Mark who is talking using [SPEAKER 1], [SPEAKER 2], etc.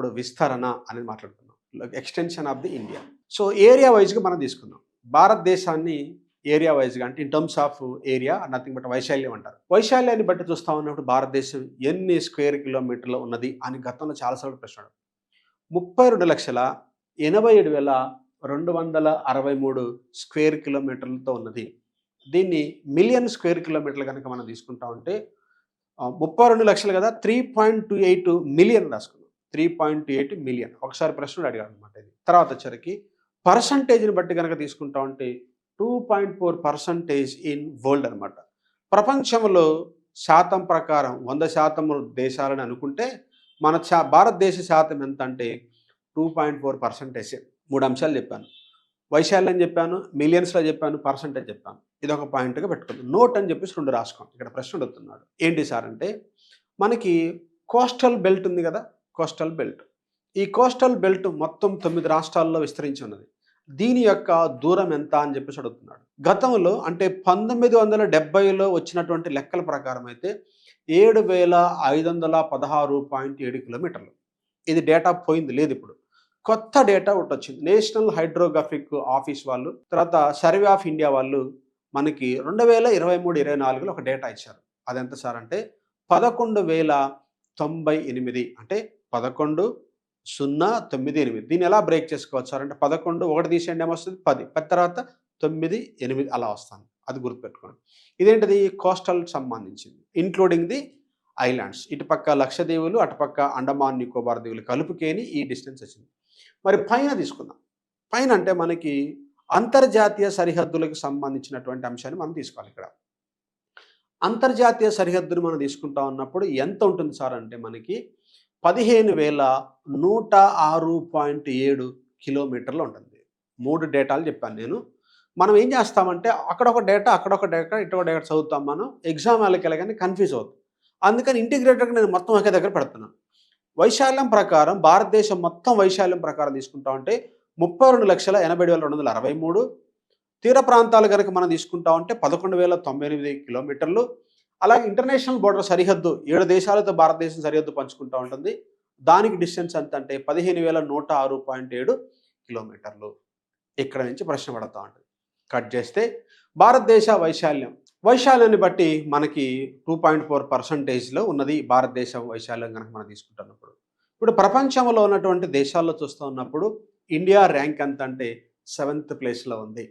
[SPEAKER 1] ఇప్పుడు విస్తరణ అనేది మాట్లాడుతున్నాం extension of the India so area వైజ్గా మనం తీసుకుందాం. భారతదేశాన్ని ఏరియా వైజ్గా అంటే in terms of area nothing but వైశాల్యం అంటారు. వైశాల్యాన్ని బట్టి చూస్తా ఉన్నప్పుడు భారతదేశం ఎన్ని స్క్వేర్ కిలోమీటర్లు ఉన్నది అని గతంలో చాలాసార్లు ప్రశ్న ముప్పై రెండు లక్షల ఎనభై ఏడు వేల రెండు వందల అరవై మూడు స్క్వేర్ కిలోమీటర్లతో ఉన్నది. దీన్ని మిలియన్ స్క్వేర్ కిలోమీటర్లు కనుక మనం తీసుకుంటా ఉంటే ముప్పై రెండు లక్షలు కదా three point two eight million రాసుకుంటాం త్రీ పాయింట్ ఎయిట్ మిలియన్ ఒకసారి ప్రశ్నలు అడిగాడు అనమాట ఇది. తర్వాత వచ్చరికి పర్సంటేజ్ని బట్టి కనుక తీసుకుంటా ఉంటే two point four percentage in world అనమాట ప్రపంచంలో శాతం ప్రకారం వంద శాతం దేశాలని అనుకుంటే మన శా భారతదేశ శాతం ఎంత అంటే టూ పాయింట్ ఫోర్ పర్సంటేజ్ మూడు అంశాలు చెప్పాను. వైశాల్యం చెప్పాను మిలియన్స్లో చెప్పాను పర్సంటేజ్ చెప్పాను. ఇది ఒక పాయింట్గా పెట్టుకుంది నోట్ అని చెప్పేసి రెండు రాసుకోండి ఇక్కడ ప్రశ్న అడుగుతున్నాడు. ఏంటి సార్ అంటే మనకి కోస్టల్ బెల్ట్ ఉంది కదా కోస్టల్ బెల్ట్. ఈ కోస్టల్ బెల్ట్ మొత్తం తొమ్మిది రాష్ట్రాల్లో విస్తరించి ఉన్నది. దీని యొక్క దూరం ఎంత అని చెప్పేసి అడుగుతున్నాడు. గతంలో అంటే పంతొమ్మిది వందల డెబ్బైలో వచ్చినటువంటి లెక్కల ప్రకారం అయితే ఏడు వేల ఐదు వందల పదహారు పాయింట్ ఏడు కిలోమీటర్లు. ఇది డేటా పోయింది లేదు ఇప్పుడు. కొత్త డేటా ఒకటి వచ్చింది. నేషనల్ హైడ్రోగ్రఫిక్ ఆఫీస్ వాళ్ళు తర్వాత సర్వే ఆఫ్ ఇండియా వాళ్ళు మనకి రెండు వేల ఇరవై మూడు ఇరవై నాలుగులో ఒక డేటా ఇచ్చారు. అదెంత సార్ అంటే పదకొండు వేల తొంభై ఎనిమిది. అంటే పదకొండు సున్నా తొమ్మిది ఎనిమిది. దీన్ని ఎలా బ్రేక్ చేసుకోవచ్చు సార్ అంటే పదకొండు ఒకటి తీసేయండి ఏమొస్తుంది? పది. పది తర్వాత తొమ్మిది ఎనిమిది అలా వస్తాను. అది గుర్తుపెట్టుకోండి. ఇదేంటిది? కోస్టల్ సంబంధించింది. ఇంక్లూడింగ్ ది ఐలాండ్స్ ఇటుపక్క లక్షదీవులు అటుపక్క అండమాన్ నికోబార్ దీవులు కలుపుకేని ఈ డిస్టెన్స్ వచ్చింది. మరి పైన తీసుకుందాం. పైన అంటే మనకి అంతర్జాతీయ సరిహద్దులకు సంబంధించినటువంటి అంశాన్ని మనం తీసుకోవాలి ఇక్కడ. అంతర్జాతీయ సరిహద్దును మనం తీసుకుంటా ఉన్నప్పుడు ఎంత ఉంటుంది సార్ అంటే మనకి పదిహేను వేల నూట ఆరు పాయింట్ ఏడు కిలోమీటర్లు ఉంటుంది. మూడు డేటాలు చెప్పాను నేను. మనం ఏం చేస్తామంటే అక్కడ ఒక డేటా అక్కడ ఒక డేటా ఇటు ఒక డేటా చదువుతాం మనం. ఎగ్జామ్ వెళ్ళకెళ్ళగానే కన్ఫ్యూజ్ అవుతుంది అందుకని ఇంటిగ్రేటర్గా నేను మొత్తం ఒకే దగ్గర పెడుతున్నాను వైశాల్యం ప్రకారం భారతదేశం మొత్తం వైశాల్యం ప్రకారం తీసుకుంటా ఉంటే ముప్పై రెండు లక్షల ఎనభై ఏడు వేల రెండు వందల అరవై మూడు. తీర ప్రాంతాలు కనుక మనం తీసుకుంటా ఉంటే పదకొండు వేల తొంభై ఎనిమిది కిలోమీటర్లు. అలాగే ఇంటర్నేషనల్ బోర్డర్ సరిహద్దు ఏడు దేశాలతో భారతదేశం సరిహద్దు పంచుకుంటూ ఉంటుంది. దానికి డిస్టెన్స్ ఎంత అంటే పదిహేను వేల నూట ఆరు పాయింట్ ఏడు కిలోమీటర్లు. ఇక్కడ నుంచి ప్రశ్న పడతా ఉంటుంది. కట్ చేస్తే భారతదేశ వైశాల్యం. వైశాల్యాన్ని బట్టి మనకి టూ పాయింట్ ఫోర్ పర్సంటేజ్లో ఉన్నది భారతదేశ వైశాల్యం కనుక మనం తీసుకుంటున్నప్పుడు. ఇప్పుడు ప్రపంచంలో ఉన్నటువంటి దేశాల్లో చూస్తూ ఉన్నప్పుడు ఇండియా ర్యాంక్ ఎంత అంటే సెవెంత్ ప్లేస్లో ఉంది.